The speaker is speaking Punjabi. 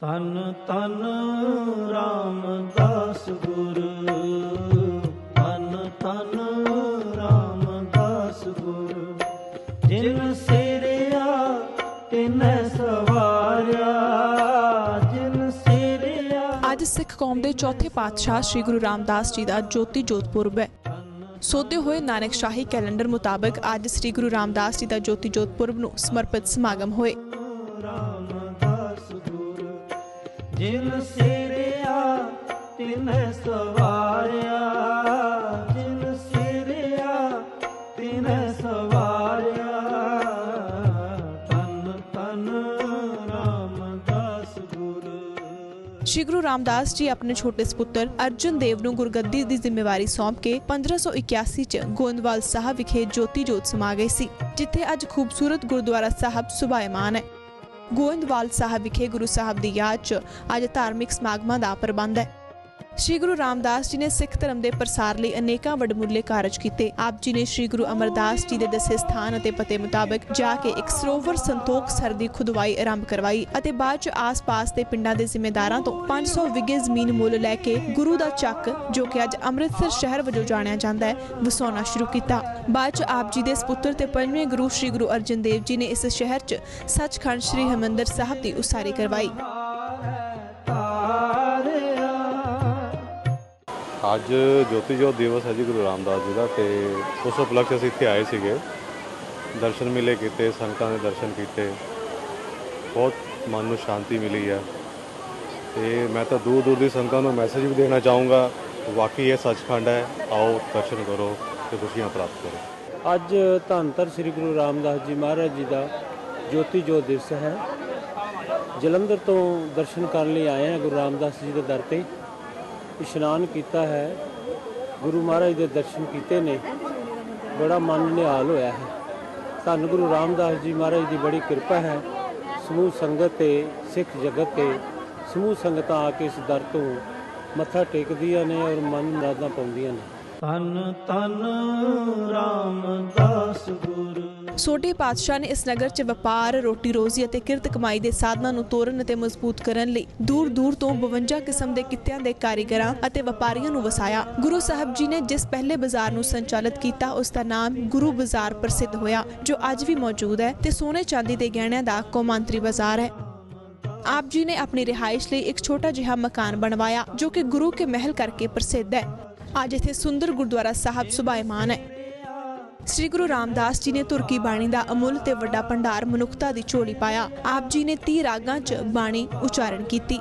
ਤਨ ਤਨ ਰਾਮਦਾਸ ਗੁਰ। ਤਨ ਤਨ ਰਾਮਦਾਸ ਗੁਰ। ਜਿਨ ਸਿਰਿਆ ਤਿਨੈ ਸਵਾਰਿਆ। ਜਿਨ ਸਿਰਿਆ ਅੱਜ ਸਿੱਖ ਕੌਮ ਦੇ ਚੌਥੇ ਪਾਤਸ਼ਾਹ ਸ੍ਰੀ ਗੁਰੂ ਰਾਮਦਾਸ ਜੀ ਦਾ ਜੋਤੀ ਜੋਤ ਪੁਰਬ ਹੈ। ਸੋਧੇ ਹੋਏ ਨਾਨਕ ਸ਼ਾਹੀ ਕੈਲੰਡਰ ਮੁਤਾਬਕ ਅੱਜ ਸ੍ਰੀ ਗੁਰੂ ਰਾਮਦਾਸ ਜੀ ਦਾ ਜੋਤੀ ਜੋਤ ਪੁਰਬ ਨੂੰ ਸਮਰਪਿਤ ਸਮਾਗਮ ਹੋਏ। ਜਿਨ ਸਿਰਿਆ, ਤਿਨੈ ਸਵਾਰਿਆ। ਜਿਨ ਸਿਰਿਆ, ਤਿਨੈ ਸਵਾਰਿਆ। ਤਨ ਤਨ ਰਾਮਦਾਸ ਗੁਰ। ਸ਼੍ਰੀ ਗੁਰੂ ਰਾਮਦਾਸ ਜੀ ਆਪਣੇ ਛੋਟੇ ਸੁਪੁੱਤਰ ਅਰਜਨ ਦੇਵ ਨੂੰ ਗੁਰਗੱਦੀ ਦੀ ਜ਼ਿੰਮੇਵਾਰੀ ਸੌਂਪ ਕੇ 1581 ਚ ਗੋਇੰਦਵਾਲ ਸਾਹਿਬ ਵਿਖੇ ਜੋਤੀ ਜੋਤ ਸਮਾ ਗਏ ਸੀ, ਜਿੱਥੇ ਅੱਜ ਖੂਬਸੂਰਤ ਗੁਰਦੁਆਰਾ ਸਾਹਿਬ ਸੁਭਾਇਮਾਨ ਹੈ। ਗੋਇੰਦਵਾਲ ਸਾਹਿਬ ਵਿਖੇ ਗੁਰੂ ਸਾਹਿਬ ਦੀ ਯਾਦ 'ਚ ਅੱਜ ਧਾਰਮਿਕ ਸਮਾਗਮਾਂ ਦਾ ਪ੍ਰਬੰਧ ਹੈ। ਸ਼੍ਰੀ ਗੁਰੂ ਰਾਮਦਾਸ ਜੀ ਨੇ ਸਿੱਖ ਧਰਮ ਦੇ ਪ੍ਰਸਾਰ ਲਈ ਅਨੇਕਾਂ ਵੱਡਮੁੱਲੇ ਕਾਰਜ ਕੀਤੇ। ਆਪ ਜੀ ਨੇ ਸ਼੍ਰੀ ਗੁਰੂ ਅਮਰਦਾਸ ਜੀ ਦੇ ਦੱਸੇ ਸਥਾਨ ਅਤੇ ਪਤੇ ਮੁਤਾਬਕ ਜਾ ਕੇ ਇੱਕ ਸਰੋਵਰ ਸੰਤੋਖ ਸਰ ਦੀ ਖੁਦਵਾਈ ਆਰੰਭ ਕਰਵਾਈ ਅਤੇ ਬਾਅਦ ਚ ਆਸ-ਪਾਸ ਦੇ ਪਿੰਡਾਂ ਦੇ ਜ਼ਿਮੀਂਦਾਰਾਂ ਤੋਂ 500 ਵਿਗੇ ਜ਼ਮੀਨ ਮੁੱਲ ਲੈ ਕੇ ਗੁਰੂ ਦਾ ਚੱਕ, ਜੋ ਕਿ ਅੱਜ ਅੰਮ੍ਰਿਤਸਰ ਸ਼ਹਿਰ ਵਜੋਂ ਜਾਣਿਆ ਜਾਂਦਾ ਹੈ, ਵਸਾਉਣਾ ਸ਼ੁਰੂ ਕੀਤਾ। ਬਾਅਦ ਚ ਆਪ ਜੀ ਦੇ ਸਪੁੱਤਰ ਤੇ ਪੰਜਵੇਂ ਗੁਰੂ ਸ਼੍ਰੀ ਗੁਰੂ ਅਰਜਨ ਦੇਵ ਜੀ ਨੇ ਇਸ ਸ਼ਹਿਰ 'ਚ ਸੱਚਖੰਡ ਸ਼੍ਰੀ ਹਰਿਮੰਦਰ ਸਾਹਿਬ ਦੀ ਉਸਾਰੀ ਕਰਵਾਈ। ਅੱਜ ਜੋਤੀ ਜੋਤ ਦਿਵਸ ਹੈ ਜੀ, ਗੁਰੂ ਰਾਮਦਾਸ ਜੀ ਦਾ ਤੇ ਉਸ ਉਪਲਕਸ਼ ਅਸੀਂ ਇੱਥੇ ਆਏ ਸੀਗੇ। ਦਰਸ਼ਨ ਮਿਲੇ ਕੀਤੇ, ਸੰਗਤਾਂ ਦੇ ਦਰਸ਼ਨ ਕੀਤੇ। ਬਹੁਤ ਮਨ ਨੂੰ ਸ਼ਾਂਤੀ ਮਿਲੀ ਹੈ। ਤੇ ਮੈਂ ਤਾਂ ਦੂਰ ਦੂਰ ਦੀ ਸੰਗਤਾਂ ਨੂੰ ਮੈਸੇਜ ਵੀ ਦੇਣਾ ਚਾਹੂੰਗਾ, ਵਾਕਈ ਇਹ ਸੱਚਖੰਡ ਹੈ। ਆਓ, ਦਰਸ਼ਨ ਕਰੋ ਤੇ ਖੁਸ਼ੀਆਂ ਪ੍ਰਾਪਤ ਕਰੋ। ਅੱਜ ਧੰਨ ਧੰਨ ਸ੍ਰੀ ਗੁਰੂ ਰਾਮਦਾਸ ਜੀ ਮਹਾਰਾਜ ਜੀ ਦਾ ਜੋਤੀ ਜੋਤ ਦਿਵਸ ਹੈ। ਜਲੰਧਰ ਤੋਂ ਦਰਸ਼ਨ ਕਰਨ ਲਈ ਆਏ ਹਾਂ ਗੁਰੂ ਰਾਮਦਾਸ ਜੀ ਦੇ ਦਰ ਤੇ। ਇਸ਼ਨਾਨ ਕੀਤਾ ਹੈ, ਗੁਰੂ ਮਹਾਰਾਜ ਦੇ ਦਰਸ਼ਨ ਕੀਤੇ ਨੇ, ਬੜਾ ਮਨ ਨਿਹਾਲ ਹੋਇਆ ਹੈ। ਧੰਨ ਗੁਰੂ ਰਾਮਦਾਸ ਜੀ ਮਹਾਰਾਜ ਦੀ ਬੜੀ ਕਿਰਪਾ ਹੈ, ਸਮੂਹ ਸੰਗਤ ਤੇ, ਸਿੱਖ ਜਗਤ ਤੇ, ਸਮੂਹ ਸੰਗਤਾਂ ਆ ਕੇ ਇਸ ਦਰ ਤੋਂ ਮੱਥਾ ਟੇਕਦੀਆਂ ਨੇ ਔਰ ਮਨ ਮੁਰਾਦਾਂ ਪਾਉਂਦੀਆਂ ਨੇ। ਤਨ ਤਨ ਰਾਮਦਾਸ ਗੁਰੂ ਛੋਟੇ ਪਾਤਸ਼ਾਹ ਨੇ ਇਸ ਨਗਰ 'ਚ ਵਪਾਰ, ਰੋਟੀ ਰੋਜ਼ੀ ਅਤੇ ਕਿਰਤ ਕਮਾਈ ਦੇ ਸਾਧਨਾਂ ਨੂੰ ਤੋਰਨ ਅਤੇ ਮਜ਼ਬੂਤ ਕਰਨ ਲਈ ਦੂਰ-ਦੂਰ ਤੋਂ 52 ਕਿਸਮ ਦੇ ਕਿੱਤਿਆਂ ਦੇ ਕਾਰੀਗਰਾਂ ਅਤੇ ਵਪਾਰੀਆਂ ਨੂੰ ਵਸਾਇਆ। ਗੁਰੂ ਸਾਹਿਬ ਜੀ ਨੇ ਜਿਸ ਪਹਿਲੇ ਬਾਜ਼ਾਰ ਨੂੰ ਸੰਚਾਲਿਤ ਕੀਤਾ, ਉਸ ਦਾ ਨਾਮ ਗੁਰੂ ਬਾਜ਼ਾਰ ਪ੍ਰਸਿੱਧ ਹੋਇਆ, ਜੋ ਅੱਜ ਵੀ ਮੌਜੂਦ ਹੈ ਤੇ ਸੋਨੇ ਚਾਂਦੀ ਦੇ ਗਹਿਣਿਆਂ ਦਾ ਕੌਮਾਂਤਰੀ ਬਾਜ਼ਾਰ ਹੈ। ਆਪ ਜੀ ਨੇ ਆਪਣੀ ਰਿਹਾਇਸ਼ ਲਈ ਇੱਕ ਛੋਟਾ ਜਿਹਾ ਮਕਾਨ ਬਣਵਾਇਆ, ਜੋ ਕਿ ਗੁਰੂ ਕੇ ਮਹਿਲ ਕਰਕੇ ਪ੍ਰਸਿੱਧ ਹੈ। ਅੱਜ ਇੱਥੇ ਸੁੰਦਰ ਗੁਰਦੁਆਰਾ ਸਾਹਿਬ ਸੁਭਾਇਮਾਨ ਹੈ। ਸ੍ਰੀ ਗੁਰੂ ਰਾਮਦਾਸ ਜੀ ਨੇ ਤੁਰਕੀ ਬਾਣੀ ਦਾ ਅਮੁੱਲ ਤੇ ਵੱਡਾ ਭੰਡਾਰ ਮਨੁੱਖਤਾ ਦੀ ਝੋਲੀ ਪਾਇਆ। ਆਪ ਜੀ ਨੇ 30 ਰਾਗਾਂ 'ਚ ਬਾਣੀ ਉਚਾਰਨ ਕੀਤੀ।